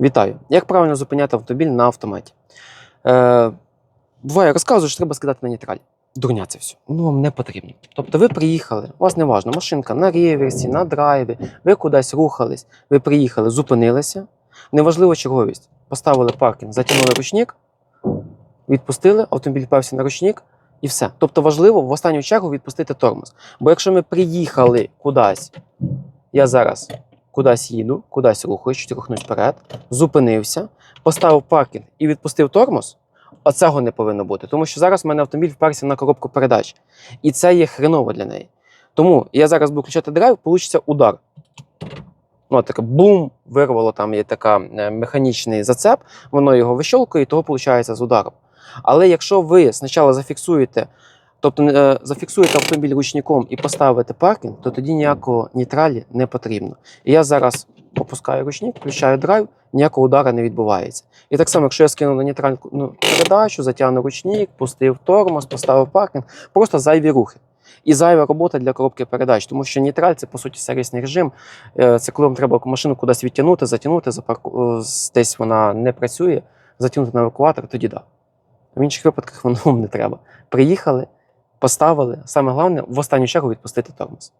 Вітаю! Як правильно зупиняти автомобіль на автоматі? Е, буває, розказую, що треба скидати на нейтраль. Дурня це все. Ну вам не потрібно. Тобто ви приїхали, у вас не важно, машинка на реверсі, на драйві, ви кудись рухались, ви приїхали, зупинилися. Неважливо черговість. Поставили паркінг, затягнули ручник, відпустили, автомобіль впався на ручник і все. Тобто важливо в останню чергу відпустити тормоз. Бо якщо ми приїхали кудись, я зараз кудись їду, кудись рухаюсь, чуть рухнусь вперед, зупинився, поставив паркінг і відпустив тормоз, а цього не повинно бути. Тому що зараз в мене автомобіль вперся на коробку передач. І це є хреново для неї. Тому я зараз буду включати драйв, получиться удар. Ну, таке бум, вирвало, там є така е, механічний зацеп, воно його вищолкує, і того виходить з ударом. Але якщо ви спочатку зафіксуєте, тобто е, зафіксуєте автомобіль ручником і поставите паркінг, то тоді ніякого нейтралі не потрібно. І я зараз опускаю ручник, включаю драйв, ніякого удара не відбувається. І так само, якщо я скину на нейтральну ну, передачу, затягну ручник, пустив тормоз, поставив паркінг, просто зайві рухи. І зайва робота для коробки передач, тому що нейтраль це по суті сервісний режим. Е, Це коли вам треба машину кудись відтягнути, затягнути, запарку... е, десь вона не працює, затягнути на евакуатор, тоді да. В інших випадках воно вам не треба. Приїхали, поставили. Саме головне в останню чергу відпустити тормоз.